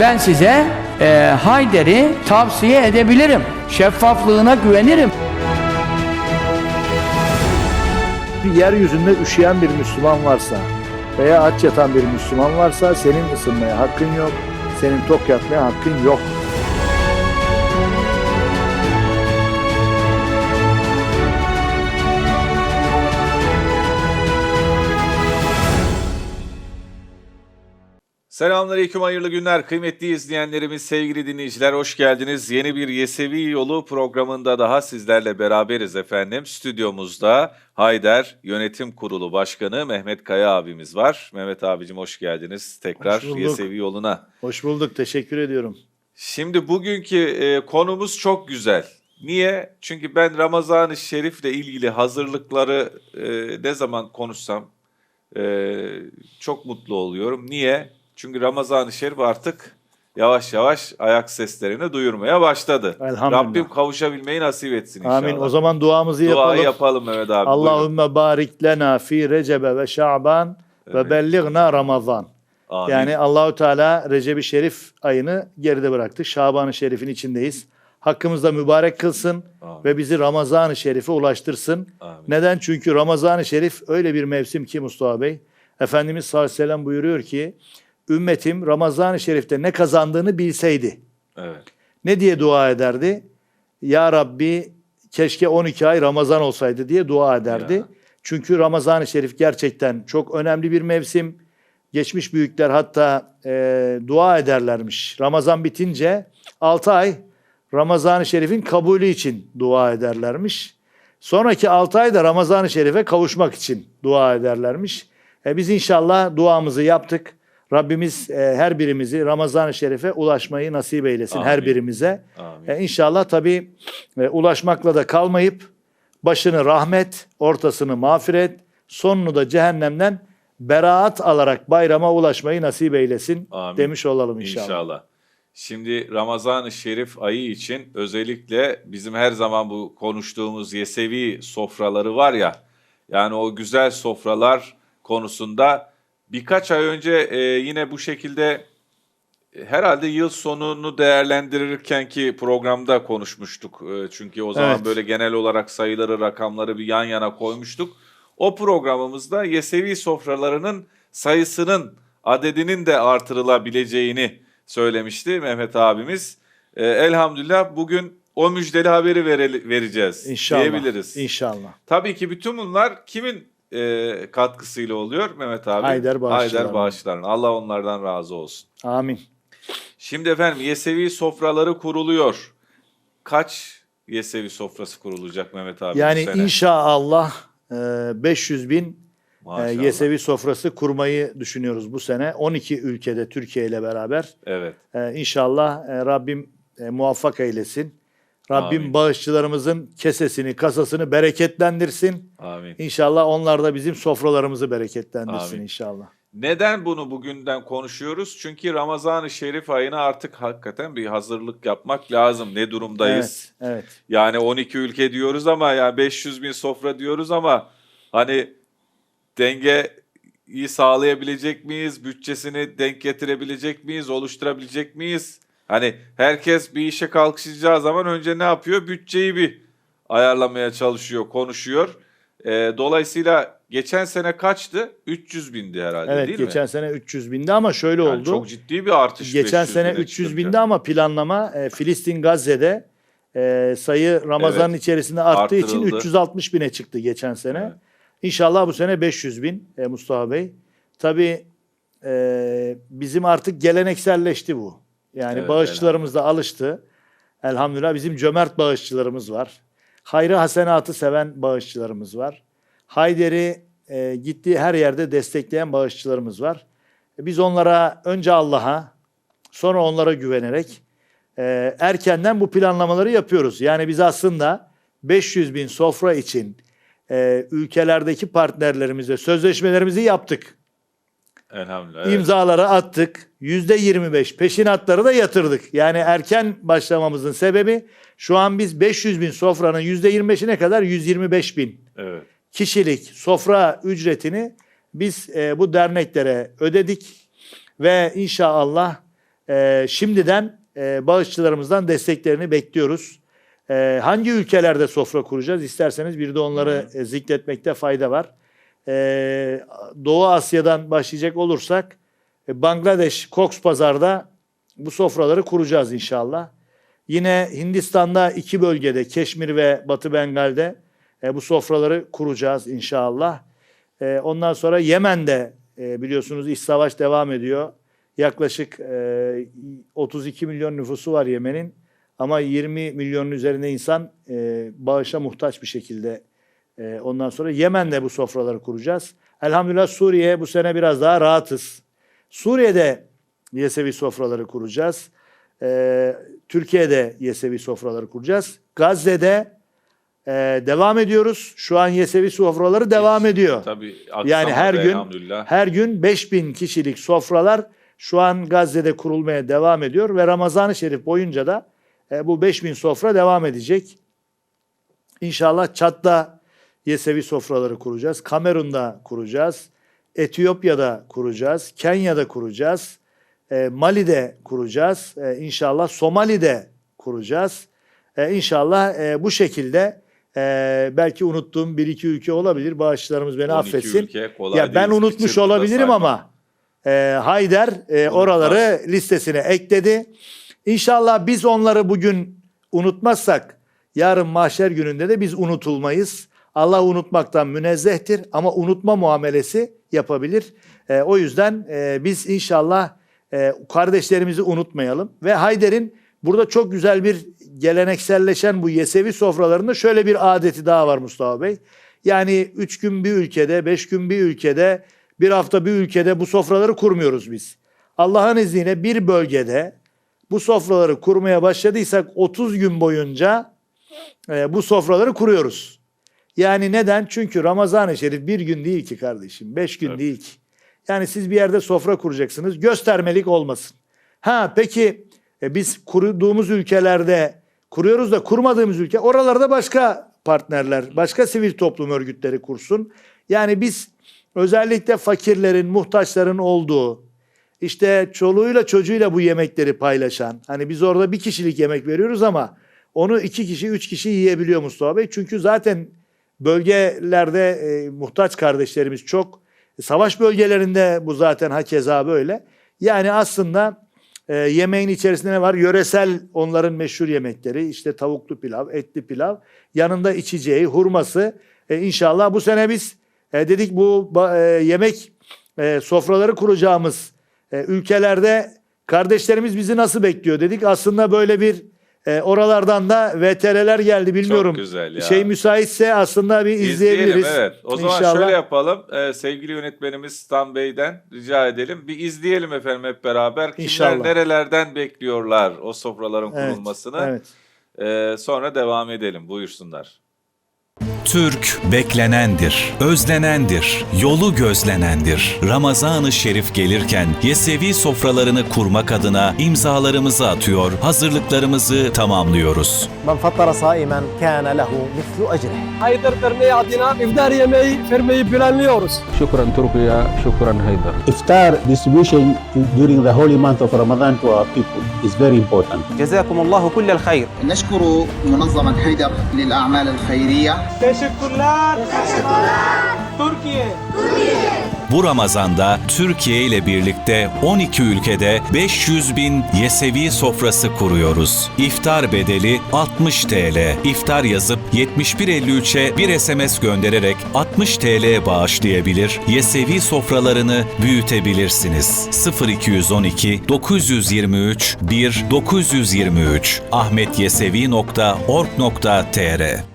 Ben size e, Hayder'i tavsiye edebilirim. Şeffaflığına güvenirim. Bir yeryüzünde üşüyen bir Müslüman varsa veya aç yatan bir Müslüman varsa senin ısınmaya hakkın yok, senin tok yatmaya hakkın yok. Selamünaleyküm, hayırlı günler. Kıymetli izleyenlerimiz, sevgili dinleyiciler hoş geldiniz. Yeni bir Yesevi Yolu programında daha sizlerle beraberiz efendim. Stüdyomuzda Hayder Yönetim Kurulu Başkanı Mehmet Kaya abimiz var. Mehmet abicim hoş geldiniz tekrar Hoş. Yesevi Yolu'na. Hoş bulduk, teşekkür ediyorum. Şimdi bugünkü e, konumuz çok güzel. Niye? Çünkü ben Ramazan-ı Şerif'le ilgili hazırlıkları e, ne zaman konuşsam e, çok mutlu oluyorum. Niye? Çünkü Ramazan-ı Şerif artık yavaş yavaş ayak seslerini duyurmaya başladı. Rabbim kavuşabilmeyi nasip etsin inşallah. Amin. O zaman duamızı Duayı yapalım. yapalım Mehmet abi. buyurun. Allahümme barik lena fi Recebe ve Şaban ve bellighna Ramazan. Amin. Yani Allahu Teala Recep-i Şerif ayını geride bıraktı. Şaban-ı Şerif'in içindeyiz. Hakkımızda mübarek kılsın Amin. ve bizi Ramazan-ı Şerif'e ulaştırsın. Amin. Neden? Çünkü Ramazan-ı Şerif öyle bir mevsim ki Mustafa Bey. Efendimiz sallallahu aleyhi ve sellem buyuruyor ki ümmetim Ramazan-ı Şerif'te ne kazandığını bilseydi. Evet. Ne diye dua ederdi? Ya Rabbi keşke 12 ay Ramazan olsaydı diye dua ederdi. Ya. Çünkü Ramazan-ı Şerif gerçekten çok önemli bir mevsim. Geçmiş büyükler hatta e, dua ederlermiş. Ramazan bitince 6 ay Ramazan-ı Şerif'in kabulü için dua ederlermiş. Sonraki 6 ay da Ramazan-ı Şerif'e kavuşmak için dua ederlermiş. E, biz inşallah duamızı yaptık. Rabbimiz e, her birimizi Ramazan-ı Şerif'e ulaşmayı nasip eylesin her Amin. birimize. Amin. E, inşallah tabii e, ulaşmakla da kalmayıp başını rahmet, ortasını mağfiret, sonunu da cehennemden beraat alarak bayrama ulaşmayı nasip eylesin Amin. demiş olalım inşallah. İnşallah. Şimdi Ramazan-ı Şerif ayı için özellikle bizim her zaman bu konuştuğumuz Yesevi sofraları var ya, yani o güzel sofralar konusunda birkaç ay önce e, yine bu şekilde e, herhalde yıl sonunu değerlendirirken ki programda konuşmuştuk. E, çünkü o zaman Evet. böyle genel olarak sayıları, rakamları bir yan yana koymuştuk. O programımızda Yesevi sofralarının sayısının, adedinin de artırılabileceğini söylemişti Mehmet abimiz. E, elhamdülillah bugün o müjdeli haberi vereli- vereceğiz İnşallah. diyebiliriz. İnşallah. Tabii ki bütün bunlar kimin e, katkısıyla oluyor Mehmet abi? Haydar Bağışçılar'ın. Haydar Bağışçılar'ın. Allah onlardan razı olsun. Amin. Şimdi efendim Yesevi sofraları kuruluyor. Kaç Yesevi sofrası kurulacak Mehmet abi Yani bu sene? inşallah e, 500 bin e, Maşallah. Yesevi sofrası kurmayı düşünüyoruz bu sene. 12 ülkede Türkiye ile beraber. Evet. Ee, inşallah e, Rabbim e, muvaffak eylesin. Rabbim Amin. bağışçılarımızın kesesini, kasasını bereketlendirsin. Amin. İnşallah onlar da bizim sofralarımızı bereketlendirsin Amin. inşallah. Neden bunu bugünden konuşuyoruz? Çünkü Ramazan-ı Şerif ayına artık hakikaten bir hazırlık yapmak lazım. Ne durumdayız? Evet, evet. Yani 12 ülke diyoruz ama yani 500 bin sofra diyoruz ama hani dengeyi sağlayabilecek miyiz? Bütçesini denk getirebilecek miyiz? Oluşturabilecek miyiz? Hani herkes bir işe kalkışacağı zaman önce ne yapıyor? Bütçeyi bir ayarlamaya çalışıyor, konuşuyor. Ee, dolayısıyla geçen sene kaçtı? 300 bindi herhalde Evet, değil geçen mi? sene 300 bindi ama şöyle Yani oldu. Çok ciddi bir artış. geçen 500 sene bine 300 çıkınca. bindi ama planlama e, Filistin Gazze'de e, sayı Ramazan'ın Evet, içerisinde arttığı için artırıldı. 360 bine çıktı geçen sene. Evet. İnşallah bu sene 500 bin e, Mustafa Bey. Tabii e, bizim artık gelenekselleşti bu. Yani Evet, bağışçılarımız da alıştı. Elhamdülillah bizim cömert bağışçılarımız var. Hayrı hasenatı seven bağışçılarımız var. Hayder'i e, gittiği her yerde destekleyen bağışçılarımız var. E, Biz onlara önce Allah'a sonra onlara güvenerek e, erkenden bu planlamaları yapıyoruz. Yani biz aslında 500 bin sofra için e, ülkelerdeki partnerlerimize sözleşmelerimizi yaptık. Elhamdülillah. evet. İmzaları attık. Yüzde 25 peşinatları da yatırdık. Yani erken başlamamızın sebebi şu an biz 500 bin sofranın yüzde 25'ine kadar 125 bin Evet. kişilik sofra ücretini biz e, bu derneklere ödedik ve inşallah E, şimdiden e, bağışçılarımızdan desteklerini bekliyoruz. E, hangi ülkelerde sofra kuracağız? İsterseniz bir de onları e, zikretmekte fayda var. E, Doğu Asya'dan başlayacak olursak e, Bangladeş, Pazar'da bu sofraları kuracağız inşallah. Yine Hindistan'da iki bölgede Keşmir ve Batı Bengal'de e, bu sofraları kuracağız inşallah. E, ondan sonra Yemen'de e, biliyorsunuz iç savaş devam ediyor. Yaklaşık e, 32 milyon nüfusu var Yemen'in ama 20 milyonun üzerinde insan e, bağışa muhtaç bir şekilde. E, ondan sonra Yemen'de bu sofraları kuracağız. Elhamdülillah Suriye bu sene biraz daha rahatız. Suriye'de Yesevi sofraları kuracağız. Ee, Türkiye'de Yesevi sofraları kuracağız. Gazze'de e, devam ediyoruz. Şu an Yesevi sofraları devam ediyor. Tabii Yani her gün her gün 5000 kişilik sofralar şu an Gazze'de kurulmaya devam ediyor ve Ramazan-ı Şerif boyunca da e, bu 5000 sofra devam edecek. İnşallah Çat'ta Yesevi sofraları kuracağız. Kamerun'da kuracağız. Etiyopya'da kuracağız. Kenya'da kuracağız. E, Mali'de kuracağız. E, inşallah Somali'de kuracağız. E, inşallah e, bu şekilde e, belki unuttuğum bir iki ülke olabilir. Bağışçılarımız beni 12 affetsin. ülke kolay Ya ben unutmuş olabilirim ama e, Hayder e, oraları listesine ekledi. İnşallah biz onları bugün unutmazsak yarın mahşer gününde de biz unutulmayız. Allah unutmaktan münezzehtir ama unutma muamelesi yapabilir. E, o yüzden e, biz inşallah e, kardeşlerimizi unutmayalım. Ve Hayder'in burada çok güzel bir gelenekselleşen bu Yesevi sofralarında şöyle bir adeti daha var Mustafa Bey. Yani üç gün bir ülkede, beş gün bir ülkede, bir hafta bir ülkede bu sofraları kurmuyoruz biz. Allah'ın izniyle bir bölgede bu sofraları kurmaya başladıysak 30 gün boyunca e, bu sofraları kuruyoruz. Yani neden? Çünkü Ramazan-ı Şerif bir gün değil ki kardeşim, beş gün Evet. değil ki. Yani siz bir yerde sofra kuracaksınız, göstermelik olmasın. Ha peki e, biz kurduğumuz ülkelerde kuruyoruz da kurmadığımız ülke oralarda başka partnerler, başka sivil toplum örgütleri kursun. Yani biz özellikle fakirlerin, muhtaçların olduğu, işte çoluğuyla çocuğuyla bu yemekleri paylaşan, hani biz orada bir kişilik yemek veriyoruz ama onu iki kişi, üç kişi yiyebiliyor Mustafa Bey. Çünkü zaten bölgelerde e, muhtaç kardeşlerimiz çok. Savaş bölgelerinde bu zaten hakeza böyle. Yani aslında e, yemeğin içerisinde ne var? Yöresel onların meşhur yemekleri. işte tavuklu pilav, etli pilav. Yanında içeceği, hurması. E, inşallah bu sene biz e, dedik bu e, yemek e, sofraları kuracağımız e, ülkelerde kardeşlerimiz bizi nasıl bekliyor dedik. Aslında böyle bir e, oralardan da VTR'ler geldi bilmiyorum. güzel ya. Şey müsaitse aslında bir izleyebiliriz. İzleyelim evet. O zaman İnşallah. şöyle yapalım. Ee, sevgili yönetmenimiz Stan Bey'den rica edelim. Bir izleyelim efendim hep beraber. Kimler İnşallah. nerelerden bekliyorlar o sofraların Evet, kurulmasını. Evet. Ee, sonra devam edelim. Buyursunlar. Türk beklenendir, özlenendir, yolu gözlenendir. Ramazan-ı Şerif gelirken Yesevi sofralarını kurmak adına imzalarımızı atıyor, hazırlıklarımızı tamamlıyoruz. Ben fattara saimen kâne lehu mislu ecrih. Haydar derneği adına iftar yemeği vermeyi planlıyoruz. Şükran Türkiye, şükran Haydar. İftar distribution during the holy month of Ramadan to our people is very important. Cezakumullahu kullel hayr. Neşkuru münazzamen Haydar lil a'mal el hayriyye. Teşekkürler. Türkiye. Bu Ramazan'da Türkiye ile birlikte 12 ülkede 500 bin Yesevi sofrası kuruyoruz. İftar bedeli 60 TL. İftar yazıp 7153'e bir SMS göndererek 60 TL bağışlayabilir, Yesevi sofralarını büyütebilirsiniz. 0212 923 1 923 ahmetyesevi.org.tr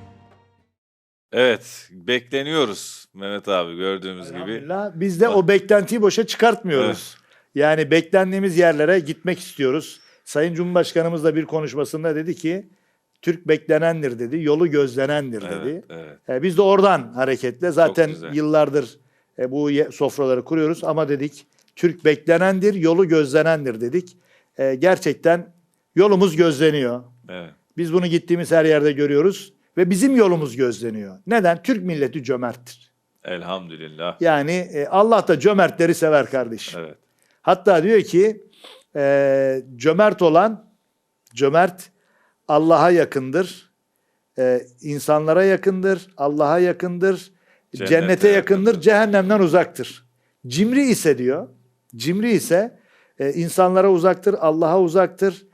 Evet bekleniyoruz Mehmet abi gördüğümüz gibi. Biz de o beklentiyi boşa çıkartmıyoruz. Yani beklendiğimiz yerlere gitmek istiyoruz. Sayın Cumhurbaşkanımız da bir konuşmasında dedi ki Türk beklenendir dedi, yolu gözlenendir dedi. Evet, evet. E, biz de oradan hareketle zaten güzel. yıllardır e, bu ye- sofraları kuruyoruz ama dedik Türk beklenendir, yolu gözlenendir dedik. E, gerçekten yolumuz gözleniyor. evet. Biz bunu gittiğimiz her yerde görüyoruz ve bizim yolumuz gözleniyor. Neden? Türk milleti cömerttir. Elhamdülillah. Yani e, Allah da cömertleri sever kardeşim. Evet. Hatta diyor ki Ee, cömert olan, cömert Allah'a yakındır. Ee, insanlara yakındır, Allah'a yakındır, Cennete cennete yakındır, yakındır. cehennemden uzaktır. Cimri ise diyor, cimri ise e, insanlara uzaktır, Allah'a uzaktır,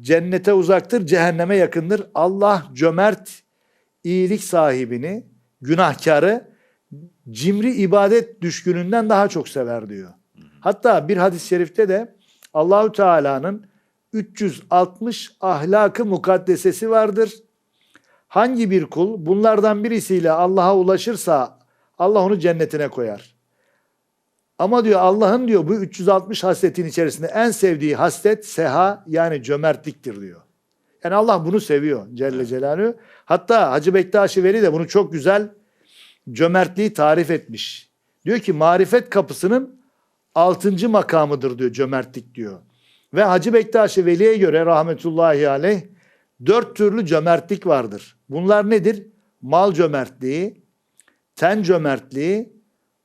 cennete uzaktır, cehenneme yakındır. Allah cömert, iyilik sahibini, günahkarı cimri ibadet düşkününden daha çok sever diyor. Hatta bir hadis-i şerifte de Allahü Teala'nın 360 ahlakı mukaddesesi vardır. Hangi bir kul bunlardan birisiyle Allah'a ulaşırsa Allah onu cennetine koyar. Ama diyor Allah'ın diyor bu 360 hasletin içerisinde en sevdiği haslet seha yani cömertliktir diyor. Yani Allah bunu seviyor Celle Celaluhu. Hatta Hacı Bektaşi Veli de bunu çok güzel cömertliği tarif etmiş. Diyor ki marifet kapısının altıncı makamıdır diyor cömertlik diyor. Ve Hacı Bektaşi Veli'ye göre rahmetullahi aleyh dört türlü cömertlik vardır. Bunlar nedir? Mal cömertliği, ten cömertliği,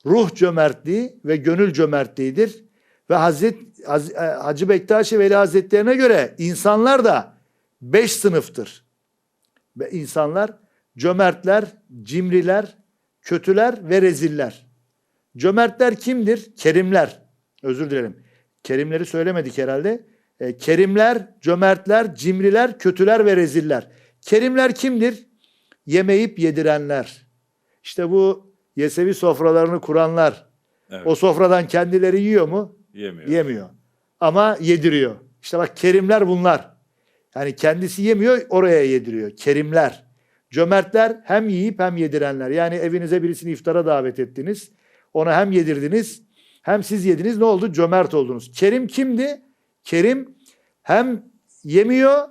ruh cömertliği ve gönül cömertliğidir. Ve Hazret, Haz- e, Hacı Bektaşi Veli Hazretlerine göre insanlar da beş sınıftır. Ve insanlar cömertler, cimriler, kötüler ve reziller. Cömertler kimdir? Kerimler. Özür dilerim. Kerimleri söylemedik herhalde. E, kerimler, cömertler, cimriler, kötüler ve reziller. Kerimler kimdir? Yemeyip yedirenler. İşte bu Yesevi sofralarını kuranlar. Evet. O sofradan kendileri yiyor mu? Yemiyor. Yemiyor. Ama yediriyor. İşte bak kerimler bunlar. Yani kendisi yemiyor oraya yediriyor. Kerimler. Cömertler hem yiyip hem yedirenler. Yani evinize birisini iftara davet ettiniz. Ona hem yedirdiniz hem siz yediniz. Ne oldu? Cömert oldunuz. Kerim kimdi? Kerim hem yemiyor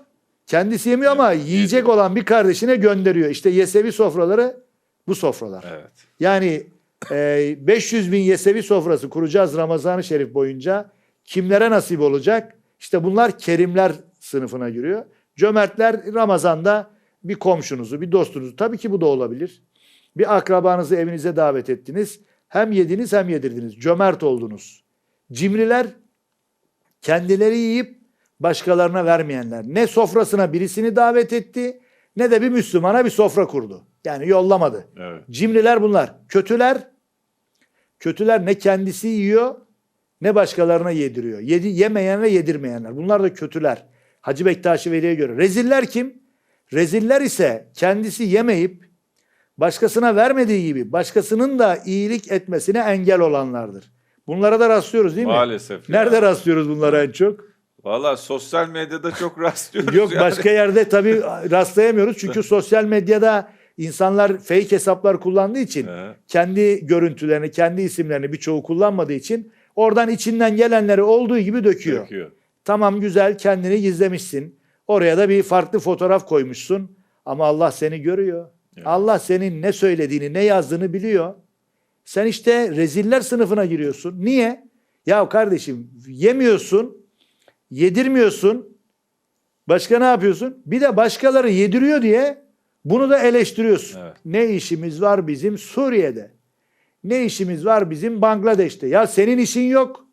kendisi yemiyor ama Evet, yiyecek yediyor. olan bir kardeşine gönderiyor. İşte Yesevi sofraları bu sofralar. Evet. Yani e, 500 bin Yesevi sofrası kuracağız Ramazan-ı Şerif boyunca. Kimlere nasip olacak? İşte bunlar kerimler sınıfına giriyor. Cömertler Ramazan'da bir komşunuzu, bir dostunuzu, tabii ki bu da olabilir. Bir akrabanızı evinize davet ettiniz. Hem yediniz hem yedirdiniz. Cömert oldunuz. Cimriler kendileri yiyip başkalarına vermeyenler. Ne sofrasına birisini davet etti ne de bir Müslümana bir sofra kurdu. Yani yollamadı. Evet. Cimriler bunlar. Kötüler kötüler ne kendisi yiyor ne başkalarına yediriyor. Yedi, yemeyen ve yedirmeyenler. Bunlar da kötüler. Hacı Bektaşi Veli'ye göre. Reziller kim? Reziller ise kendisi yemeyip başkasına vermediği gibi başkasının da iyilik etmesine engel olanlardır. Bunlara da rastlıyoruz değil mi? Maalesef. ya. Nerede rastlıyoruz bunlara en çok? Valla sosyal medyada çok rastlıyoruz. Yok yani. başka yerde tabii rastlayamıyoruz. Çünkü sosyal medyada insanlar fake hesaplar kullandığı için He. kendi görüntülerini, kendi isimlerini birçoğu kullanmadığı için oradan içinden gelenleri olduğu gibi döküyor. Döküyor. Tamam güzel kendini gizlemişsin. Oraya da bir farklı fotoğraf koymuşsun. Ama Allah seni görüyor. Evet. Allah senin ne söylediğini, ne yazdığını biliyor. Sen işte reziller sınıfına giriyorsun. Niye? Ya kardeşim yemiyorsun, yedirmiyorsun. Başka ne yapıyorsun? Bir de başkaları yediriyor diye bunu da eleştiriyorsun. Evet. Ne işimiz var bizim Suriye'de? Ne işimiz var bizim Bangladeş'te? Ya senin işin yok.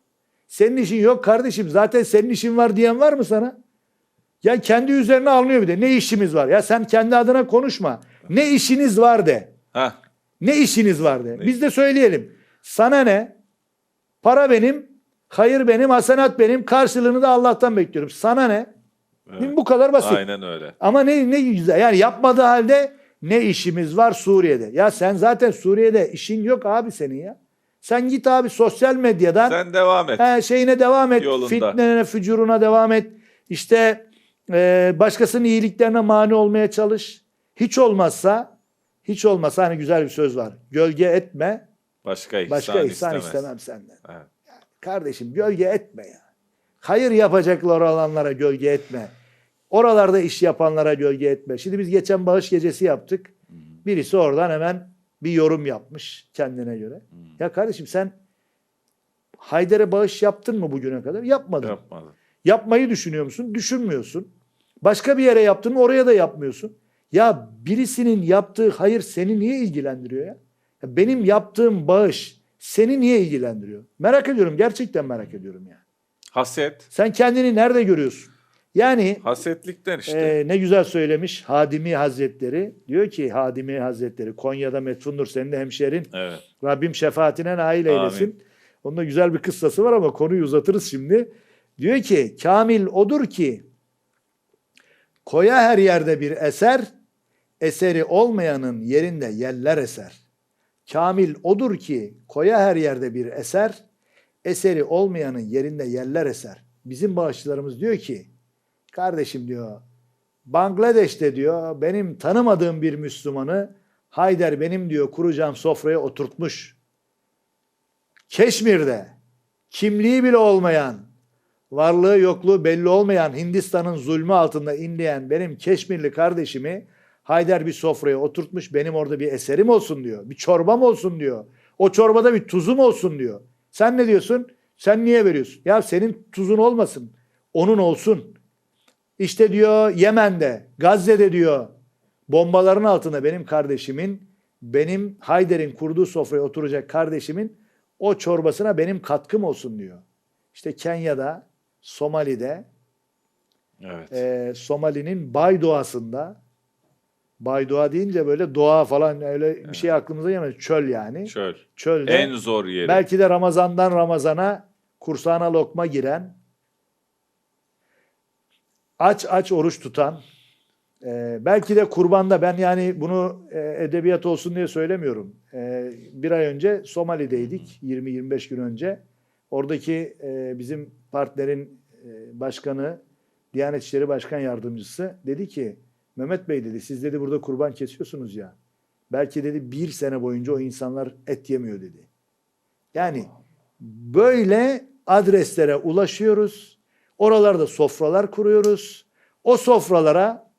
Senin işin yok kardeşim. Zaten senin işin var diyen var mı sana? Ya kendi üzerine alınıyor bir de. Ne işimiz var? Ya sen kendi adına konuşma. Ne işiniz var de. Heh. Ne işiniz var de. Ne? Biz de söyleyelim. Sana ne? Para benim, hayır benim, hasenat benim. Karşılığını da Allah'tan bekliyorum. Sana ne? Evet. Bu kadar basit. Aynen öyle. Ama ne ne güzel. Yani yapmadığı halde ne işimiz var Suriye'de? Ya sen zaten Suriye'de işin yok abi senin ya. Sen git abi sosyal medyadan Sen devam et. he, şeyine devam et. Yolunda. Fitnene, fücuruna devam et. İşte e, başkasının iyiliklerine mani olmaya çalış. Hiç olmazsa hiç olmazsa hani güzel bir söz var. Gölge etme, Başka ihsan, başka ihsan istemez. istemem senden. Evet. Kardeşim gölge etme ya. Hayır yapacaklar olanlara gölge etme. Oralarda iş yapanlara gölge etme. Şimdi biz geçen bağış gecesi yaptık. Birisi oradan hemen bir yorum yapmış kendine göre. Ya kardeşim sen Haydar'a bağış yaptın mı bugüne kadar? Yapmadın. Yapmadı. Yapmayı düşünüyor musun? Düşünmüyorsun. Başka bir yere yaptın mı oraya da yapmıyorsun. Ya birisinin yaptığı hayır seni niye ilgilendiriyor ya? ya benim yaptığım bağış seni niye ilgilendiriyor? Merak ediyorum. Gerçekten merak ediyorum yani. Haset. Sen kendini nerede görüyorsun? Yani Hasetlikten işte. Ee, ne güzel söylemiş Hadimi Hazretleri. Diyor ki Hadimi Hazretleri Konya'da metfundur senin de hemşerin. evet. Rabbim şefaatine nail Amin. eylesin. Onun da güzel bir kıssası var ama konuyu uzatırız şimdi. Diyor ki kamil odur ki koya her yerde bir eser, eseri olmayanın yerinde yeller eser. Kamil odur ki koya her yerde bir eser, eseri olmayanın yerinde yeller eser. Bizim bağışçılarımız diyor ki, kardeşim diyor, Bangladeş'te diyor benim tanımadığım bir Müslümanı Hayder benim diyor kuracağım sofraya oturtmuş. Keşmir'de kimliği bile olmayan, varlığı yokluğu belli olmayan Hindistan'ın zulmü altında inleyen benim Keşmirli kardeşimi Hayder bir sofraya oturtmuş benim orada bir eserim olsun diyor. Bir çorbam olsun diyor. O çorbada bir tuzum olsun diyor. Sen ne diyorsun? Sen niye veriyorsun? Ya senin tuzun olmasın. Onun olsun. İşte diyor Yemen'de, Gazze'de diyor bombaların altında benim kardeşimin, benim Hayder'in kurduğu sofraya oturacak kardeşimin o çorbasına benim katkım olsun diyor. İşte Kenya'da, Somali'de, Evet. e, Somali'nin Baydoğa'sında, Baydoğa deyince böyle doğa falan öyle bir şey aklımıza gelmez. Çöl yani. Çöl. Çölde. En zor yeri. Belki de Ramazan'dan Ramazan'a kursağına lokma giren, aç aç oruç tutan, e, belki de kurbanda ben yani bunu e, edebiyat olsun diye söylemiyorum. E, bir ay önce Somali'deydik, 20-25 gün önce. Oradaki e, bizim partnerin e, başkanı, Diyanet İşleri Başkan Yardımcısı dedi ki, Mehmet Bey dedi, siz dedi burada kurban kesiyorsunuz ya. Belki dedi bir sene boyunca o insanlar et yemiyor dedi. Yani böyle adreslere ulaşıyoruz. Oralarda sofralar kuruyoruz. O sofralara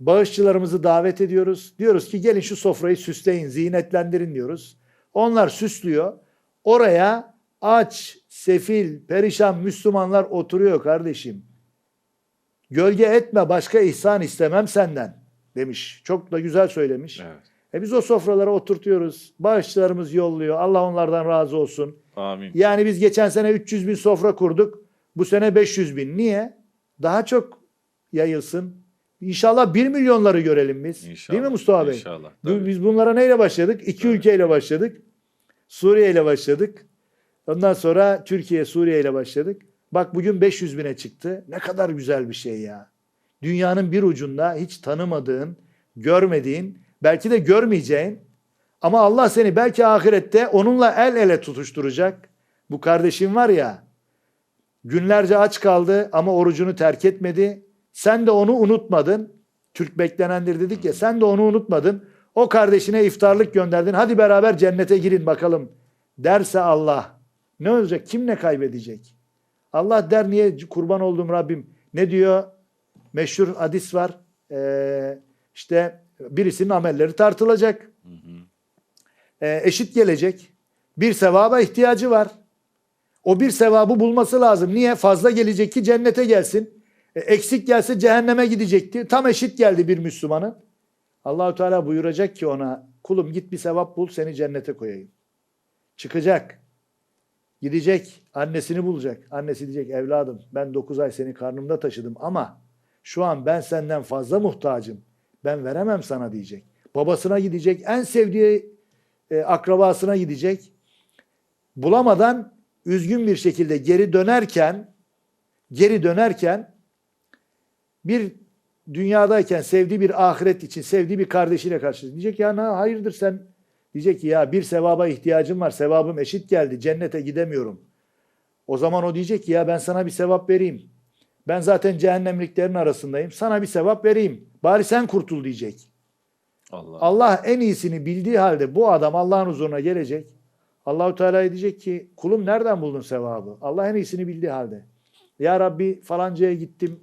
bağışçılarımızı davet ediyoruz. Diyoruz ki gelin şu sofrayı süsleyin, zinetlendirin diyoruz. Onlar süslüyor. Oraya aç, sefil, perişan Müslümanlar oturuyor kardeşim. Gölge etme başka ihsan istemem senden demiş. Çok da güzel söylemiş. Evet. E biz o sofralara oturtuyoruz. Bağışçılarımız yolluyor. Allah onlardan razı olsun. Amin. Yani biz geçen sene 300 bin sofra kurduk. Bu sene 500 bin. Niye? Daha çok yayılsın. İnşallah 1 milyonları görelim biz. İnşallah. Değil mi Mustafa Bey? İnşallah. Tabii. Biz bunlara neyle başladık? İki ülkeyle başladık. Suriye ile başladık. Ondan sonra Türkiye, Suriye ile başladık. Bak bugün 500 bine çıktı. Ne kadar güzel bir şey ya. Dünyanın bir ucunda hiç tanımadığın, görmediğin, belki de görmeyeceğin ama Allah seni belki ahirette onunla el ele tutuşturacak. Bu kardeşin var ya, günlerce aç kaldı ama orucunu terk etmedi. Sen de onu unutmadın. Türk beklenendir dedik ya, sen de onu unutmadın. O kardeşine iftarlık gönderdin. Hadi beraber cennete girin bakalım. Derse Allah. Ne olacak? Kim ne kaybedecek? Allah der niye kurban oldum Rabbim? Ne diyor? Meşhur hadis var. Ee, işte birisinin amelleri tartılacak. Ee, eşit gelecek. Bir sevaba ihtiyacı var. O bir sevabı bulması lazım. Niye? Fazla gelecek ki cennete gelsin. E, eksik gelse cehenneme gidecekti. Tam eşit geldi bir Müslümanın. Allahu Teala buyuracak ki ona kulum git bir sevap bul seni cennete koyayım. Çıkacak. Gidecek. Annesini bulacak. Annesi diyecek evladım ben 9 ay seni karnımda taşıdım ama şu an ben senden fazla muhtacım. Ben veremem sana diyecek. Babasına gidecek. En sevdiği e, akrabasına gidecek. Bulamadan üzgün bir şekilde geri dönerken geri dönerken bir dünyadayken sevdiği bir ahiret için sevdiği bir kardeşiyle karşılaşacak. Diyecek ya na hayırdır sen? Diyecek ki ya bir sevaba ihtiyacım var. Sevabım eşit geldi. Cennete gidemiyorum. O zaman o diyecek ki ya ben sana bir sevap vereyim. Ben zaten cehennemliklerin arasındayım. Sana bir sevap vereyim. Bari sen kurtul diyecek. Allah. Allah en iyisini bildiği halde bu adam Allah'ın huzuruna gelecek. Allahu Teala diyecek ki kulum nereden buldun sevabı? Allah en iyisini bildiği halde. Ya Rabbi falancaya gittim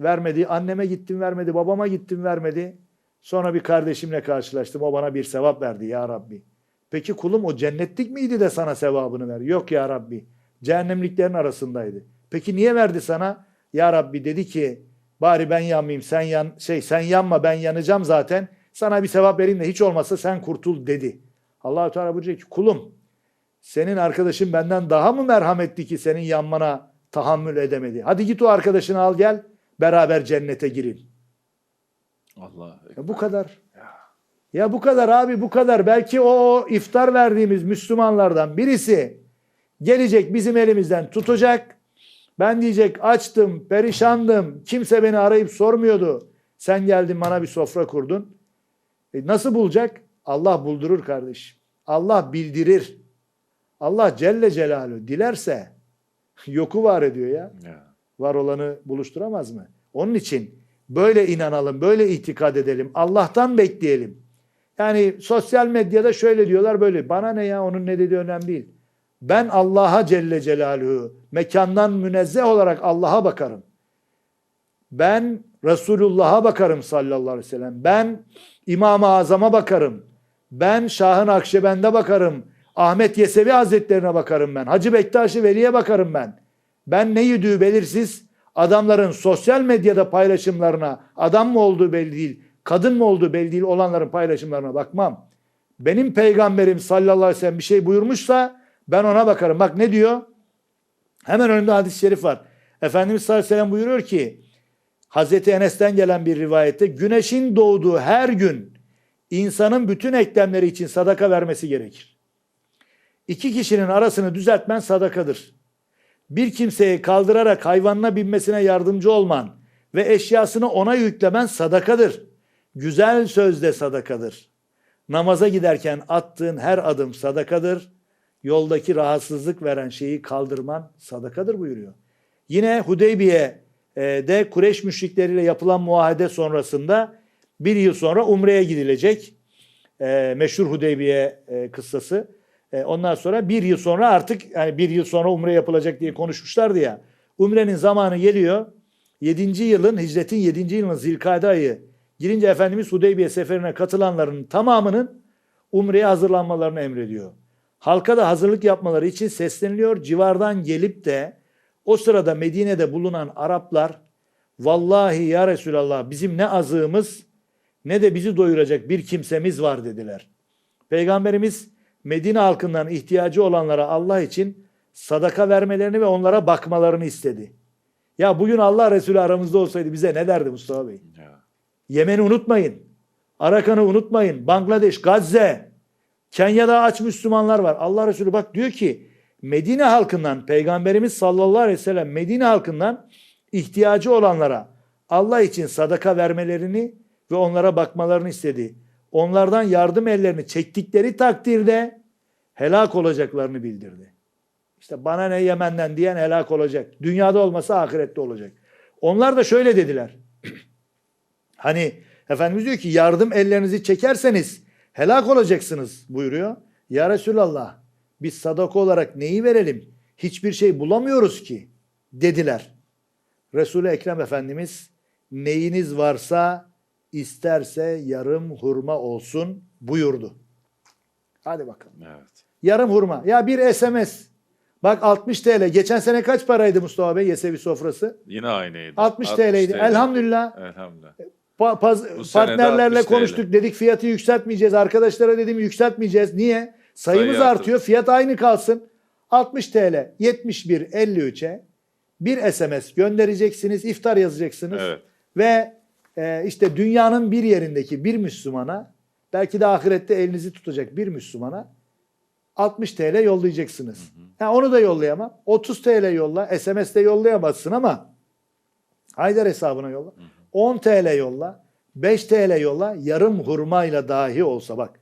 vermedi. Anneme gittim vermedi. Babama gittim vermedi. Sonra bir kardeşimle karşılaştım. O bana bir sevap verdi ya Rabbi. Peki kulum o cennetlik miydi de sana sevabını ver? Yok ya Rabbi. Cehennemliklerin arasındaydı. Peki niye verdi sana? Ya Rabbi dedi ki bari ben yanmayayım sen yan şey sen yanma ben yanacağım zaten. Sana bir sevap vereyim de hiç olmazsa sen kurtul dedi. Allahu Teala buyuruyor ki kulum senin arkadaşın benden daha mı merhametli ki senin yanmana tahammül edemedi. Hadi git o arkadaşını al gel beraber cennete girin. Allah. Ya bu kadar. Ya bu kadar abi bu kadar. Belki o iftar verdiğimiz Müslümanlardan birisi gelecek bizim elimizden tutacak. Ben diyecek açtım, perişandım. Kimse beni arayıp sormuyordu. Sen geldin bana bir sofra kurdun. E nasıl bulacak? Allah buldurur kardeşim. Allah bildirir. Allah Celle Celaluhu dilerse yoku var ediyor ya Ya. var olanı buluşturamaz mı? Onun için böyle inanalım, böyle itikad edelim. Allah'tan bekleyelim. Yani sosyal medyada şöyle diyorlar böyle. Bana ne ya onun ne dediği önemli değil. Ben Allah'a Celle Celaluhu mekandan münezzeh olarak Allah'a bakarım. Ben Resulullah'a bakarım sallallahu aleyhi ve sellem. Ben İmam-ı Azam'a bakarım. Ben Şahın Akşebend'e bakarım. Ahmet Yesevi Hazretlerine bakarım ben. Hacı Bektaş-ı Veli'ye bakarım ben. Ben ne yediği belirsiz adamların sosyal medyada paylaşımlarına adam mı olduğu belli değil, kadın mı olduğu belli değil olanların paylaşımlarına bakmam. Benim peygamberim sallallahu aleyhi ve sellem bir şey buyurmuşsa ben ona bakarım. Bak ne diyor? Hemen önümde hadis-i şerif var. Efendimiz sallallahu aleyhi ve sellem buyuruyor ki Hazreti Enes'ten gelen bir rivayette güneşin doğduğu her gün insanın bütün eklemleri için sadaka vermesi gerekir. İki kişinin arasını düzeltmen sadakadır. Bir kimseyi kaldırarak hayvanına binmesine yardımcı olman ve eşyasını ona yüklemen sadakadır. Güzel sözde sadakadır. Namaza giderken attığın her adım sadakadır. Yoldaki rahatsızlık veren şeyi kaldırman sadakadır buyuruyor. Yine Hudeybiye'de Kureyş müşrikleriyle yapılan muahede sonrasında bir yıl sonra Umre'ye gidilecek. Ee, meşhur Hudeybiye e, kıssası. E, ondan sonra bir yıl sonra artık yani bir yıl sonra umre yapılacak diye konuşmuşlardı ya. Umrenin zamanı geliyor. 7. yılın hicretin 7. yılın zilkade ayı girince Efendimiz Hudeybiye seferine katılanların tamamının umreye hazırlanmalarını emrediyor. Halka da hazırlık yapmaları için sesleniliyor. Civardan gelip de o sırada Medine'de bulunan Araplar vallahi ya Resulallah bizim ne azığımız ne de bizi doyuracak bir kimsemiz var dediler. Peygamberimiz Medine halkından ihtiyacı olanlara Allah için sadaka vermelerini ve onlara bakmalarını istedi. Ya bugün Allah Resulü aramızda olsaydı bize ne derdi Mustafa Bey? Ya. Yemen'i unutmayın. Arakan'ı unutmayın. Bangladeş, Gazze, Kenya'da aç Müslümanlar var. Allah Resulü bak diyor ki Medine halkından Peygamberimiz sallallahu aleyhi ve sellem Medine halkından ihtiyacı olanlara Allah için sadaka vermelerini ve onlara bakmalarını istedi. Onlardan yardım ellerini çektikleri takdirde helak olacaklarını bildirdi. İşte bana ne Yemen'den diyen helak olacak. Dünyada olmasa ahirette olacak. Onlar da şöyle dediler. Hani Efendimiz diyor ki yardım ellerinizi çekerseniz helak olacaksınız buyuruyor. Ya Resulallah biz sadaka olarak neyi verelim? Hiçbir şey bulamıyoruz ki dediler. Resul-i Ekrem Efendimiz neyiniz varsa isterse yarım hurma olsun buyurdu. Hadi bakalım. Evet. Yarım hurma. Ya bir SMS. Bak 60 TL. Geçen sene kaç paraydı Mustafa Bey Yesevi sofrası? Yine aynıydı. 60 TL'ydi. Elhamdülillah. Elhamdülillah. Pa- paz- Bu partnerlerle 60 TL. konuştuk. Dedik fiyatı yükseltmeyeceğiz. Arkadaşlara dedim yükseltmeyeceğiz. Niye? Sayımız Sayı artıyor. Fiyat aynı kalsın. 60 TL 71 53'e bir SMS göndereceksiniz. iftar yazacaksınız. Evet. Ve e, işte dünyanın bir yerindeki bir Müslümana belki de ahirette elinizi tutacak bir Müslümana 60 TL yollayacaksınız. Ha, onu da yollayamam. 30 TL yolla. SMS'de yollayamazsın ama Haydar hesabına yolla. 10 TL yolla. 5 TL yolla. Yarım hurmayla dahi olsa bak.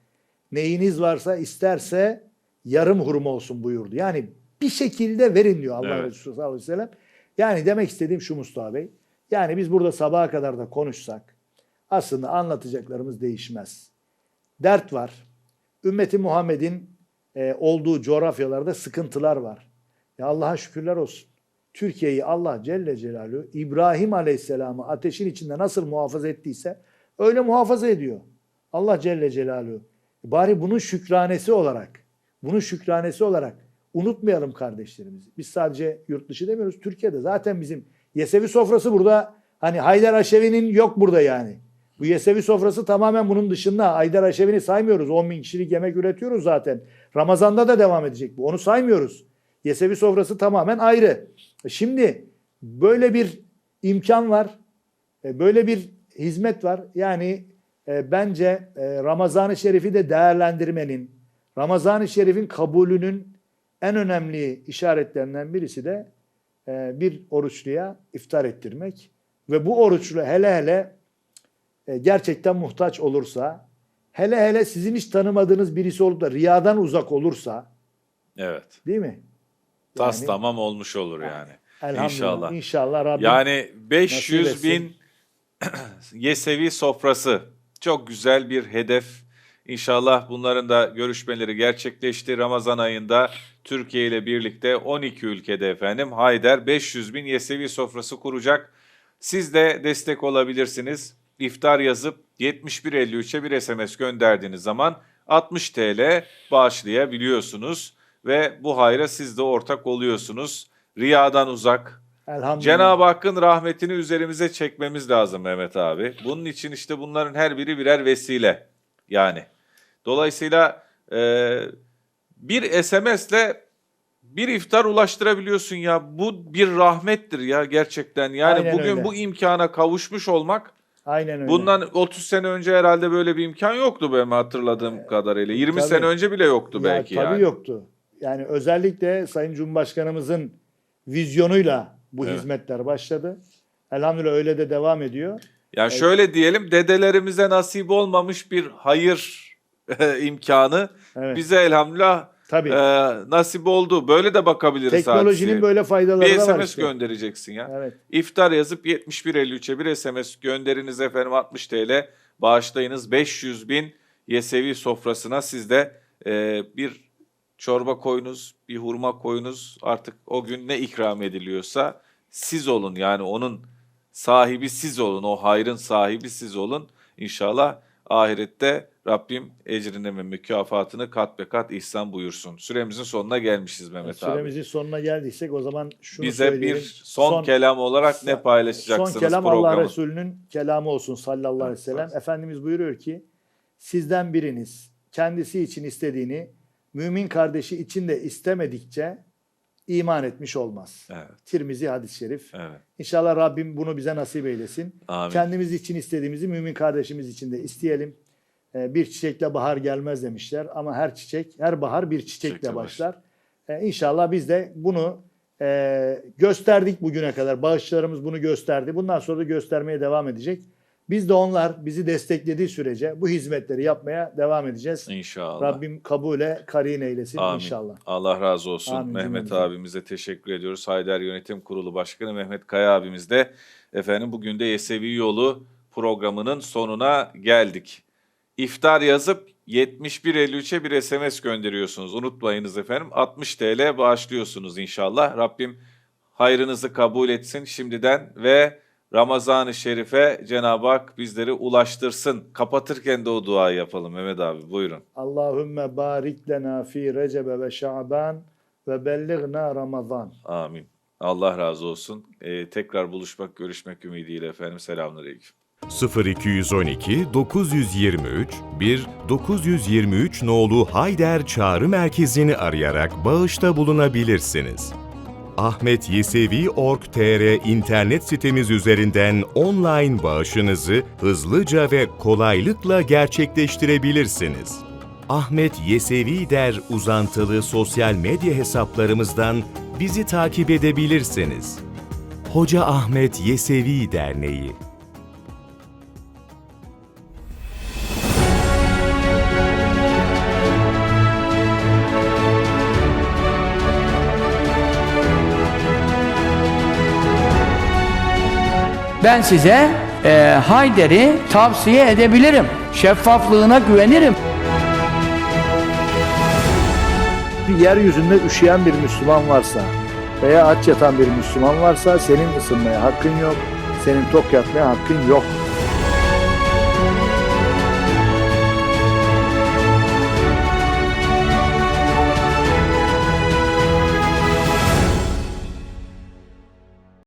Neyiniz varsa isterse yarım hurma olsun buyurdu. Yani bir şekilde verin diyor Allah Evet. Resulü sallallahu aleyhi ve sellem. Yani demek istediğim şu Mustafa Bey. Yani biz burada sabaha kadar da konuşsak aslında anlatacaklarımız değişmez. Dert var. Ümmeti Muhammed'in e, olduğu coğrafyalarda sıkıntılar var. Ya Allah'a şükürler olsun. Türkiye'yi Allah Celle Celaluhu İbrahim Aleyhisselam'ı ateşin içinde nasıl muhafaza ettiyse öyle muhafaza ediyor. Allah Celle Celaluhu. Bari bunun şükranesi olarak, bunun şükranesi olarak unutmayalım kardeşlerimizi. Biz sadece yurt dışı demiyoruz. Türkiye'de zaten bizim Yesevi sofrası burada. Hani Haydar Aşevi'nin yok burada yani. Bu Yesevi sofrası tamamen bunun dışında. Haydar Aşevi'ni saymıyoruz. 10 bin kişilik yemek üretiyoruz zaten. Ramazan'da da devam edecek bu. Onu saymıyoruz. Yesevi sofrası tamamen ayrı. Şimdi böyle bir imkan var, e, böyle bir hizmet var. Yani e, bence e, Ramazan-ı Şerif'i de değerlendirmenin, Ramazan-ı Şerif'in kabulünün en önemli işaretlerinden birisi de e, bir oruçluya iftar ettirmek. Ve bu oruçlu hele hele e, gerçekten muhtaç olursa, hele hele sizin hiç tanımadığınız birisi olup da riyadan uzak olursa, Evet. değil mi? Tas Yani- tamam olmuş olur yani. Elhamdülillah. İnşallah. İnşallah Rabbim Yani nasip 500 etsin. bin Yesevi sofrası çok güzel bir hedef. İnşallah bunların da görüşmeleri gerçekleşti. Ramazan ayında Türkiye ile birlikte 12 ülkede efendim Hayder 500 bin Yesevi sofrası kuracak. Siz de destek olabilirsiniz. İftar yazıp 7153'e bir SMS gönderdiğiniz zaman 60 TL bağışlayabiliyorsunuz ve bu hayra siz de ortak oluyorsunuz. Riyadan uzak. Cenab-ı Hakk'ın rahmetini üzerimize çekmemiz lazım Mehmet abi. Bunun için işte bunların her biri birer vesile yani. Dolayısıyla e, bir SMS'le bir iftar ulaştırabiliyorsun ya. Bu bir rahmettir ya gerçekten. Yani Aynen bugün öyle. bu imkana kavuşmuş olmak Aynen öyle. bundan 30 sene önce herhalde böyle bir imkan yoktu benim hatırladığım kadarıyla. 20 tabii. sene önce bile yoktu Ya belki tabii yani. yoktu. Yani özellikle Sayın Cumhurbaşkanımızın vizyonuyla bu Evet. hizmetler başladı. Elhamdülillah öyle de devam ediyor. Yani şöyle diyelim dedelerimize nasip olmamış bir hayır imkanı Evet. bize elhamdülillah Tabii. e, nasip oldu. Böyle de bakabiliriz Teknolojinin hadiseye. böyle faydaları bir da var SMS işte. göndereceksin ya. Evet. İftar yazıp 7153'e bir SMS gönderiniz efendim 60 TL bağışlayınız 500 bin Yesevi sofrasına siz de e, bir çorba koyunuz, bir hurma koyunuz artık o gün ne ikram ediliyorsa siz olun yani onun sahibi siz olun o hayrın sahibi siz olun İnşallah ahirette Rabbim ecrini ve mükafatını kat be kat ihsan buyursun. Süremizin sonuna gelmişiz Mehmet abi. Süremizin sonuna geldiysek o zaman şunu Bize söyleyelim. bir son, kelam olarak ne paylaşacaksınız Son kelam programı? Allah Resulü'nün kelamı olsun sallallahu aleyhi ve sellem. Evet. Efendimiz buyuruyor ki sizden biriniz kendisi için istediğini mümin kardeşi için de istemedikçe iman etmiş olmaz. Evet, Tirmizi hadis-i şerif. evet. İnşallah Rabbim bunu bize nasip eylesin. Amin. Kendimiz için istediğimizi mümin kardeşimiz için de isteyelim. Ee, bir çiçekle bahar gelmez demişler ama her çiçek, her bahar bir çiçekle Çiçekle başlar. Ee, İnşallah biz de bunu e, gösterdik bugüne kadar. Bağışçılarımız bunu gösterdi. Bundan sonra da göstermeye devam edecek. Biz de onlar bizi desteklediği sürece bu hizmetleri yapmaya devam edeceğiz. İnşallah. Rabbim kabule karin eylesin Amin. inşallah. Allah razı olsun. Amin Mehmet cümlemize. abimize teşekkür ediyoruz. Hayder Yönetim Kurulu Başkanı Mehmet Kaya abimiz de efendim bugün de Yesevi Yolu programının sonuna geldik. İftar yazıp 7153'e bir SMS gönderiyorsunuz. Unutmayınız efendim. 60 TL bağışlıyorsunuz inşallah. Rabbim hayrınızı kabul etsin şimdiden ve Ramazan-ı Şerif'e Cenab-ı Hak bizleri ulaştırsın. Kapatırken de o duayı yapalım Mehmet abi buyurun. Allahümme barik lena fi recebe ve şaban ve bellighna ramazan. Amin. Allah razı olsun. Ee, tekrar buluşmak, görüşmek ümidiyle efendim. Selamünaleyküm. 0212 923 1 923 nolu Hayder Çağrı Merkezi'ni arayarak bağışta bulunabilirsiniz. Ahmet Yesevi Org.tr internet sitemiz üzerinden online bağışınızı hızlıca ve kolaylıkla gerçekleştirebilirsiniz. Ahmet Yesevi Der uzantılı sosyal medya hesaplarımızdan bizi takip edebilirsiniz. Hoca Ahmet Yesevi Derneği Ben size e, Hayder'i tavsiye edebilirim. Şeffaflığına güvenirim. yeryüzünde üşüyen bir Müslüman varsa veya aç yatan bir Müslüman varsa senin ısınmaya hakkın yok, senin tok yatmaya hakkın yok.